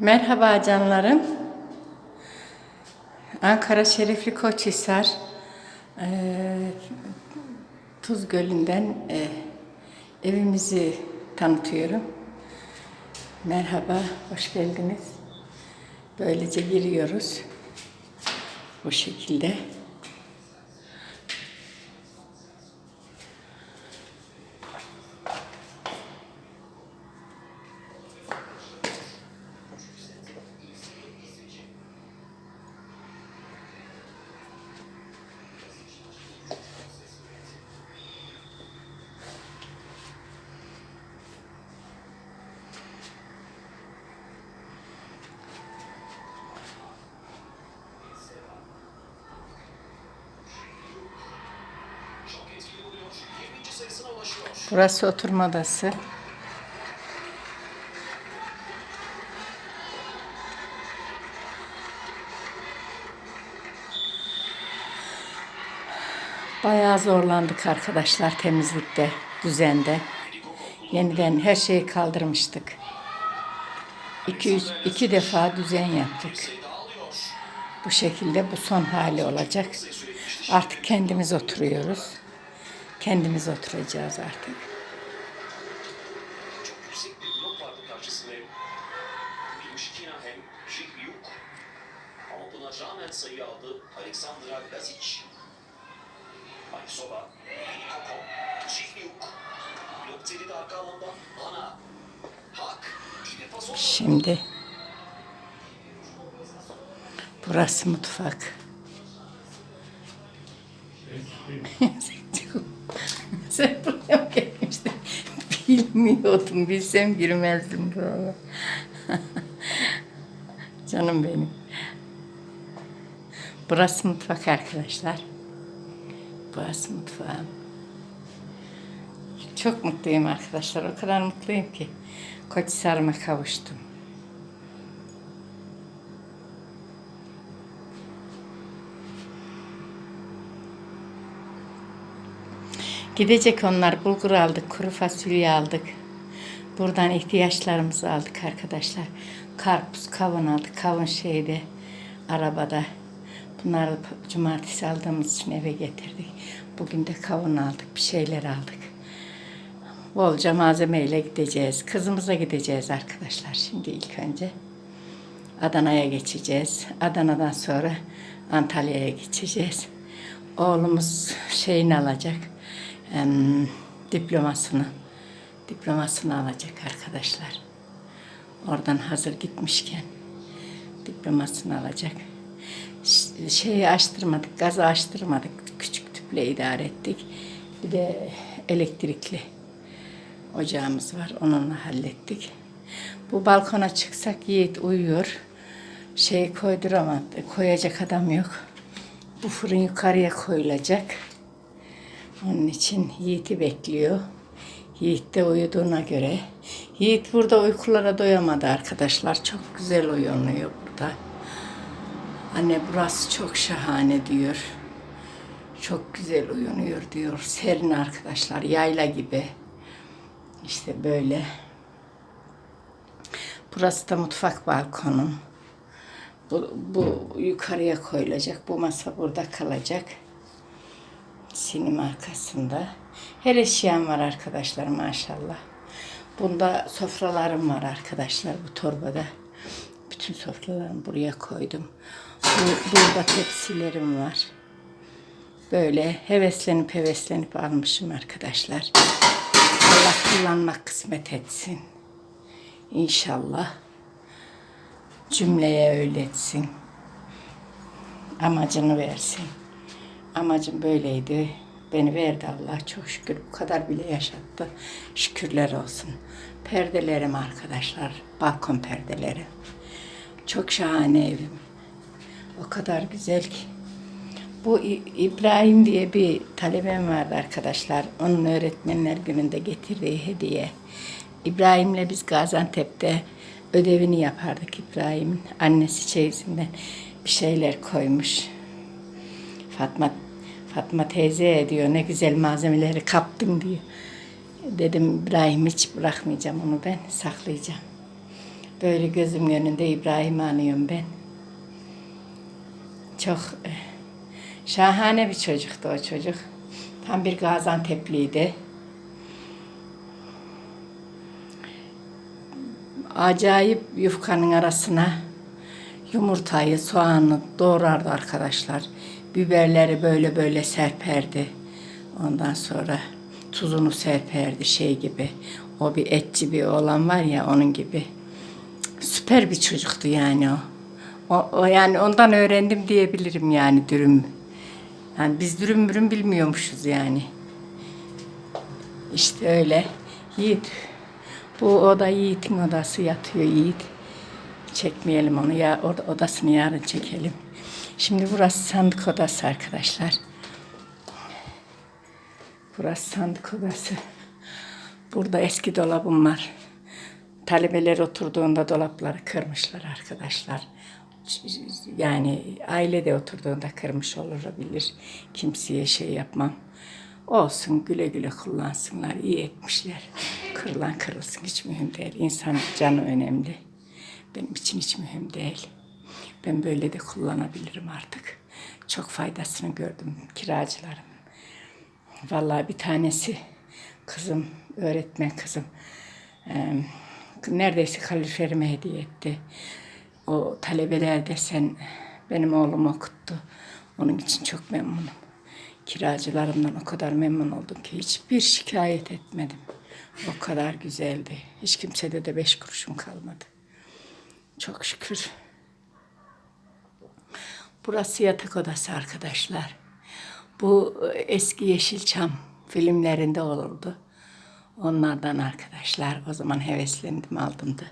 Merhaba canlarım. Ankara Şerifli Koçhisar eee Tuz Gölü'nden eee, evimizi tanıtıyorum. Merhaba, hoş geldiniz. Böylece giriyoruz. Bu şekilde. Burası oturma odası. Bayağı zorlandık arkadaşlar temizlikte, düzende. Yeniden her şeyi kaldırmıştık. İki, üç- iki defa düzen yaptık. Bu şekilde bu son hali olacak. Artık kendimiz oturuyoruz. Kendimiz oturacağız artık. Çok yüksek bir blok vardı karşısında. Bir Müşkina hem Jikyuk. Ama buna rağmen sayı aldı Aleksandra Gazic. Aysoba, Koko, Jikyuk. Blok teli de arka alanda Ana. Hak. İyi bir pas oldu. Şimdi burası mutfak. Sen buraya gelmiştin? Bilmiyordum. Bilsem girmezdim buraya. Canım benim. Burası mutfak arkadaşlar. Burası mutfağım. Çok mutluyum arkadaşlar. O kadar mutluyum ki. Koçhisar'ıma kavuştum. Gidecek onlar. Bulgur aldık, kuru fasulye aldık. Buradan ihtiyaçlarımızı aldık arkadaşlar. Karpuz, kavun aldık. Kavun şeyde, arabada. Bunları cumartesi aldığımız için eve getirdik. Bugün de kavun aldık, bir şeyler aldık. Bolca malzemeyle gideceğiz. Kızımıza gideceğiz arkadaşlar şimdi ilk önce. Adana'ya geçeceğiz. Adana'dan sonra Antalya'ya geçeceğiz. Oğlumuz şeyini alacak. Diplomasını. Diplomasını alacak arkadaşlar. Oradan hazır gitmişken diplomasını alacak. Şeyi açtırmadık, gazı açtırmadık. Küçük tüple idare ettik. Bir de elektrikli ocağımız var. Onunla hallettik. Bu balkona çıksak Yiğit uyuyor. Şey koyduramadı. Koyacak adam yok. Bu fırın yukarıya koyulacak. Onun için Yiğit'i bekliyor. Yiğit de uyuduğuna göre. Yiğit burada uykulara doyamadı arkadaşlar. Çok güzel uyanıyor burada. Anne burası çok şahane diyor. Çok güzel uyanıyor diyor. Serin arkadaşlar. Yayla gibi. İşte böyle. Burası da mutfak balkonum. Bu, bu yukarıya koyulacak. Bu masa burada kalacak. Sinim arkasında. Her eşyam var arkadaşlar maşallah. Bunda sofralarım var arkadaşlar bu torbada. Bütün sofralarımı buraya koydum. Bu, burada tepsilerim var. Böyle heveslenip heveslenip almışım arkadaşlar. Allah kullanmak kısmet etsin. İnşallah. Cümleye öyle etsin. Amacını versin. Amacım böyleydi. Beni verdi Allah çok şükür. Bu kadar bile yaşattı. Şükürler olsun. Perdelerim arkadaşlar. Balkon perdeleri. Çok şahane evim. O kadar güzel ki. Bu İbrahim diye bir talebem vardı arkadaşlar. Onun öğretmenler gününde getirdiği hediye. İbrahim'le biz Gaziantep'te ödevini yapardık İbrahim'in. Annesi çeyizinden bir şeyler koymuş. Fatma Fatma teyze diyor ne güzel malzemeleri kaptım diyor. Dedim İbrahim hiç bırakmayacağım onu ben saklayacağım. Böyle gözümün önünde İbrahim'i anıyorum ben. Çok eh, şahane bir çocuktu o çocuk. Tam bir Gaziantep'liydi. Acayip yufkanın arasına yumurtayı, soğanı doğrardı arkadaşlar. Biberleri böyle böyle serperdi. Ondan sonra tuzunu serperdi şey gibi. O bir etçi bir oğlan var ya onun gibi. Süper bir çocuktu yani o. O, o yani ondan öğrendim diyebilirim yani dürüm. Yani biz dürüm mürüm bilmiyormuşuz yani. İşte öyle. Yiğit. Bu oda Yiğit'in odası yatıyor Yiğit. Çekmeyelim onu ya orada odasını yarın çekelim. Şimdi burası sandık odası arkadaşlar. Burası sandık odası. Burada eski dolabım var. Talebeler oturduğunda dolapları kırmışlar arkadaşlar. Yani ailede oturduğunda kırmış olabilir. Kimseye şey yapmam. Olsun güle güle kullansınlar. iyi etmişler. Kırılan kırılsın hiç mühim değil. İnsan canı önemli. Benim için hiç mühim değil. Ben böyle de kullanabilirim artık. Çok faydasını gördüm kiracılarım. Vallahi bir tanesi kızım, öğretmen kızım eee, neredeyse kaloriferime hediye etti. O talebeler desen benim oğlum okuttu. Onun için çok memnunum. Kiracılarımdan o kadar memnun oldum ki hiçbir şikayet etmedim. O kadar güzeldi. Hiç kimsede de beş kuruşum kalmadı. Çok şükür. Burası yatak odası arkadaşlar. Bu e, eski Yeşilçam filmlerinde olurdu. Onlardan arkadaşlar. O zaman heveslendim aldım da.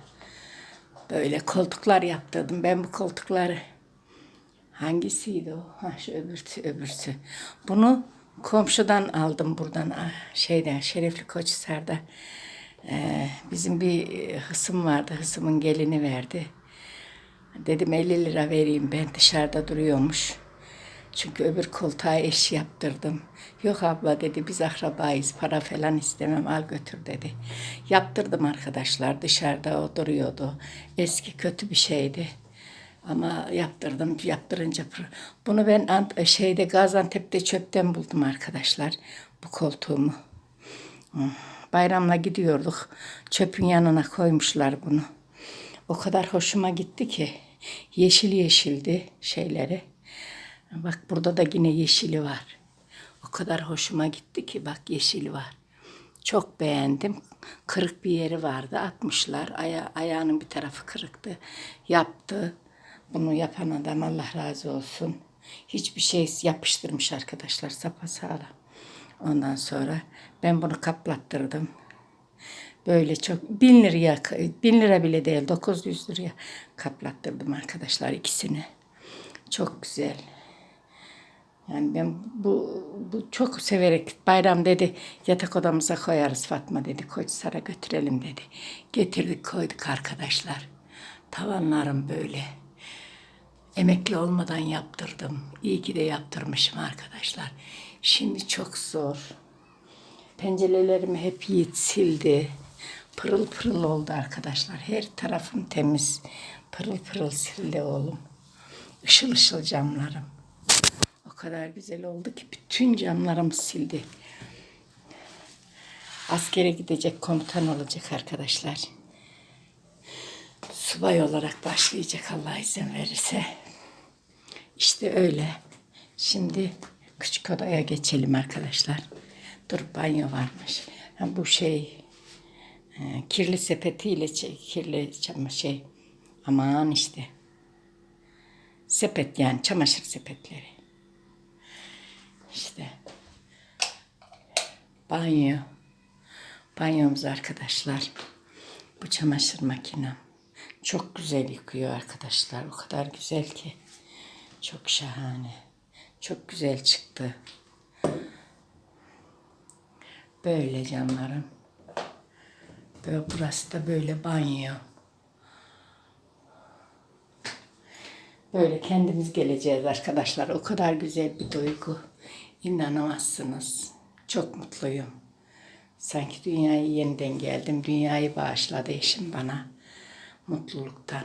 Böyle koltuklar yaptırdım. Ben bu koltukları hangisiydi o? Ha şu öbürsü öbürsü. Bunu komşudan aldım buradan ah, şeyden Şerefli Koçhisar'da. Ee, bizim bir e, hısım vardı. Hısımın gelini verdi. Dedim 50 lira vereyim ben dışarıda duruyormuş. Çünkü öbür koltuğa eş yaptırdım. Yok abla dedi biz akrabayız para falan istemem al götür dedi. Yaptırdım arkadaşlar dışarıda o duruyordu. Eski kötü bir şeydi. Ama yaptırdım yaptırınca bunu ben Ant- şeyde Gaziantep'te çöpten buldum arkadaşlar bu koltuğumu. Bayramla gidiyorduk. Çöpün yanına koymuşlar bunu. O kadar hoşuma gitti ki. Yeşil yeşildi şeyleri. Bak burada da yine yeşili var. O kadar hoşuma gitti ki bak yeşili var. Çok beğendim. Kırık bir yeri vardı. Atmışlar. Aya, ayağının bir tarafı kırıktı. Yaptı. Bunu yapan adam Allah razı olsun. Hiçbir şey yapıştırmış arkadaşlar sapasağlam. Ondan sonra ben bunu kaplattırdım. Böyle çok bin liraya, bin lira bile değil 900 liraya kaplattırdım arkadaşlar ikisini. Çok güzel. Yani ben bu, bu çok severek bayram dedi yatak odamıza koyarız Fatma dedi Koçsar'a götürelim dedi. Getirdik koyduk arkadaşlar. Tavanlarım böyle. Emekli olmadan yaptırdım. İyi ki de yaptırmışım arkadaşlar. Şimdi çok zor. Pencerelerimi hep Yiğit sildi. Pırıl pırıl oldu arkadaşlar. Her tarafım temiz. Pırıl pırıl sildi oğlum. Işıl ışıl camlarım. O kadar güzel oldu ki bütün camlarımı sildi. Askere gidecek komutan olacak arkadaşlar. Subay olarak başlayacak Allah izin verirse. İşte öyle. Şimdi küçük odaya geçelim arkadaşlar. Dur banyo varmış. Ha, bu şey kirli sepetiyle kirli çama şey aman işte sepet yani çamaşır sepetleri. İşte banyo. Banyomuz arkadaşlar. Bu çamaşır makinem. Çok güzel yıkıyor arkadaşlar. O kadar güzel ki. Çok şahane. Çok güzel çıktı. Böyle canlarım. Böyle burası da böyle banyo. Böyle kendimiz geleceğiz arkadaşlar. O kadar güzel bir duygu. İnanamazsınız. Çok mutluyum. Sanki dünyaya yeniden geldim. Dünyayı bağışladı eşim bana. mutluluktan.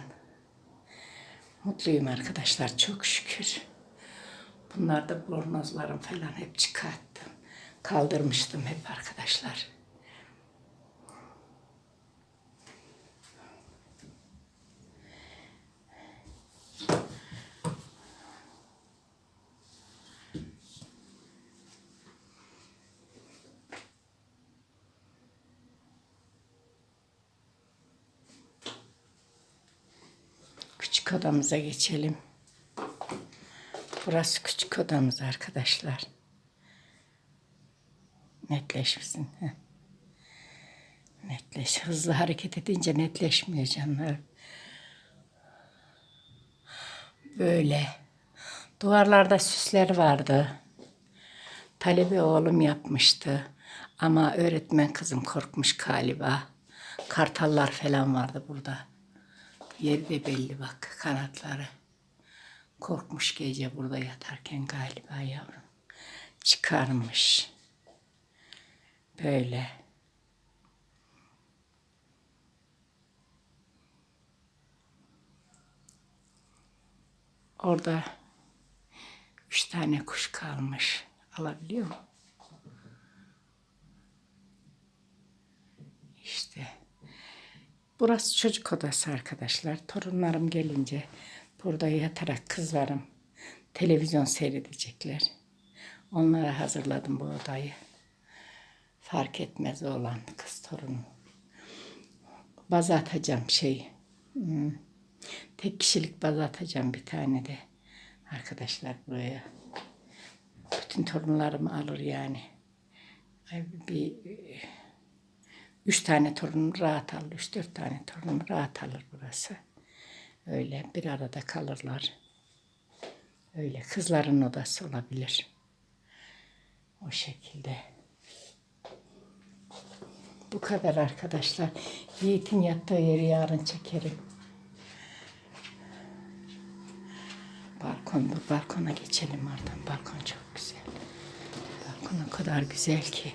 Mutluyum arkadaşlar çok şükür. Bunlar da bornozlarım falan hep çıkarttım. Kaldırmıştım hep arkadaşlar. Küçük odamıza geçelim. Burası küçük odamız arkadaşlar. Netleşmesin. heh. Netleş. Hızlı hareket edince netleşmiyor canlar. Böyle. Duvarlarda süsler vardı. Talebe oğlum yapmıştı. Ama öğretmen kızım korkmuş galiba. Kartallar falan vardı burada. Yeri de belli bak kanatları. Korkmuş gece burada yatarken galiba yavrum. Çıkarmış. Böyle. Orada üç tane kuş kalmış. Alabiliyor mu? İşte. Burası çocuk odası arkadaşlar. Torunlarım gelince burada yatarak kızlarım televizyon seyredecekler. Onlara hazırladım bu odayı. Fark etmez olan kız torunum. Baza atacağım şey. hmm, Tek kişilik baza atacağım bir tane de. Arkadaşlar buraya. Bütün torunlarımı alır yani. Bir Üç tane torun rahat alır. Üç dört tane torun rahat alır burası. Öyle bir arada kalırlar. Öyle kızların odası olabilir. O şekilde. Bu kadar arkadaşlar. Yiğit'in yattığı yeri yarın çekerim. Balkon, bu balkona geçelim oradan. Balkon çok güzel. Balkon o kadar güzel ki.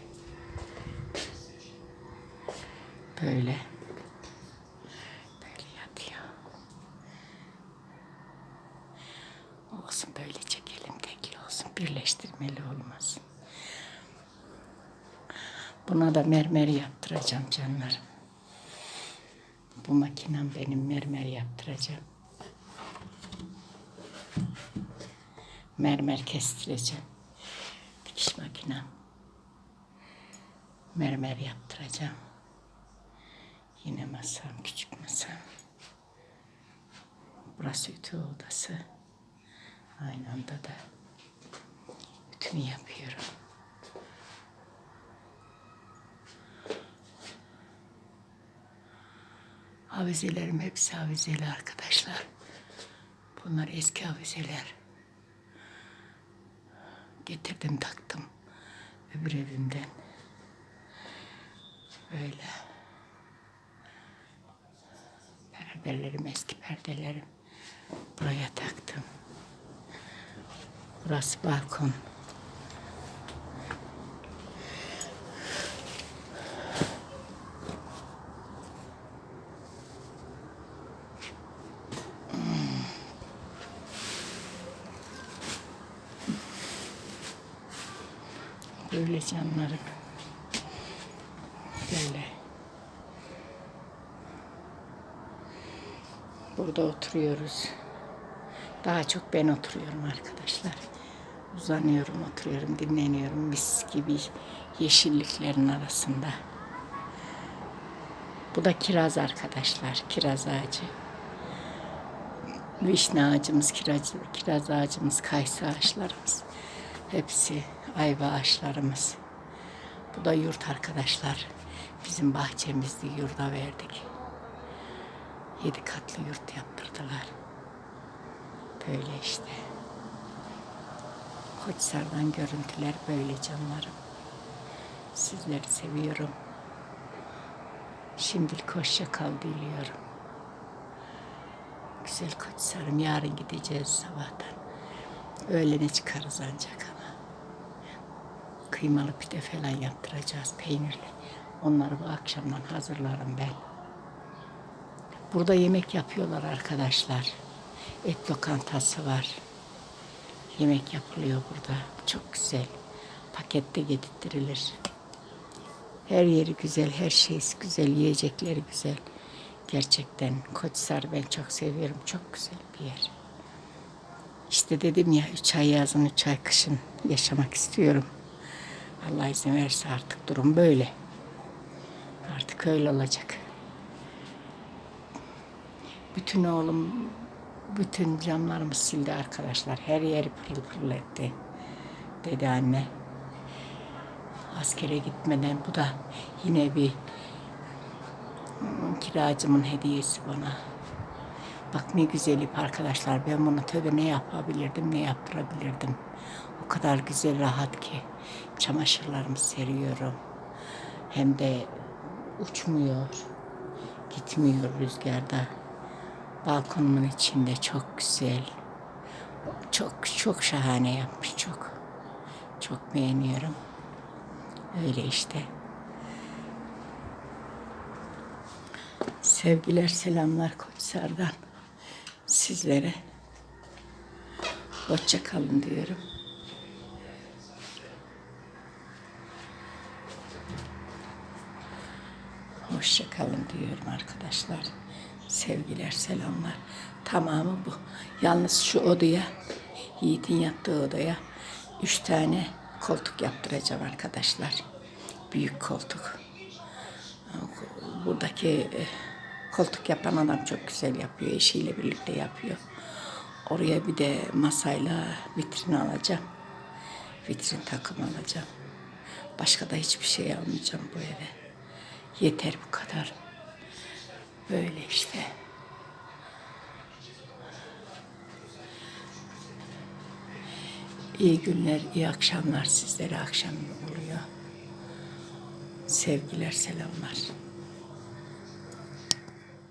Böyle. Böyle yatıyor. Olsun böyle çekelim tekli olsun. Birleştirmeli olmasın. Buna da mermer yaptıracağım canlarım. Bu makinem benim mermer yaptıracağım. Mermer kestireceğim. Dikiş makinem. Mermer yaptıracağım. Yine masam, küçük masam. Burası ütü odası. Aynı anda da ütümü yapıyorum. Avizelerim hepsi avizeli arkadaşlar. Bunlar eski avizeler. Getirdim taktım öbür evimden. Böyle. Perdelerim, eski perdelerim. Buraya taktım. Burası balkon. Böyle canlarım. Böyle. Burada oturuyoruz. Daha çok ben oturuyorum arkadaşlar. Uzanıyorum, oturuyorum, dinleniyorum mis gibi yeşilliklerin arasında. Bu da kiraz arkadaşlar, kiraz ağacı. Vişne ağacımız, kiraz, kiraz ağacımız, kayısı ağaçlarımız. Hepsi ayva ağaçlarımız. Bu da yurt arkadaşlar. Bizim bahçemizde yurda verdik. Yedi katlı yurt yaptırdılar. Böyle işte. Koçsar'dan görüntüler böyle canlarım. Sizleri seviyorum. Şimdilik hoşça kal diliyorum. Güzel Koçsar'ım yarın gideceğiz sabahtan. Öğlene çıkarız ancak ama. Kıymalı pide falan yaptıracağız peynirli. Onları bu akşamdan hazırlarım ben. Burada yemek yapıyorlar arkadaşlar. Et lokantası var. Yemek yapılıyor burada. Çok güzel. Pakette getirtilir. Her yeri güzel, her şeysi güzel, yiyecekleri güzel. Gerçekten Koçsar ben çok seviyorum. Çok güzel bir yer. İşte dedim ya üç ay yazın, üç ay kışın yaşamak istiyorum. Allah izin verirse artık durum böyle. Artık öyle olacak. Bütün oğlum bütün camlarımı sildi arkadaşlar. Her yeri pırıl pırıl etti. Dedi anne. Askere gitmeden bu da yine bir hmm, kiracımın hediyesi bana. Bak ne güzel ip arkadaşlar. Ben bunu tövbe ne yapabilirdim, ne yaptırabilirdim. O kadar güzel, rahat ki. Çamaşırlarımı seriyorum. Hem de uçmuyor. Gitmiyor rüzgarda. Balkonumun içinde çok güzel. Çok çok şahane yapmış çok. Çok beğeniyorum. Öyle işte. Sevgiler, selamlar Koçsar'dan sizlere. Hoşça kalın diyorum. Hoşça kalın diyorum arkadaşlar. Sevgiler, selamlar. Tamamı bu. Yalnız şu odaya, Yiğit'in yattığı odaya üç tane koltuk yaptıracağım arkadaşlar. Büyük koltuk. Buradaki e, koltuk yapan adam çok güzel yapıyor. Eşiyle birlikte yapıyor. Oraya bir de masayla vitrin alacağım. Vitrin takım alacağım. Başka da hiçbir şey almayacağım bu eve. Yeter bu kadar. Böyle işte. İyi günler, iyi akşamlar sizlere akşam oluyor. Sevgiler, selamlar.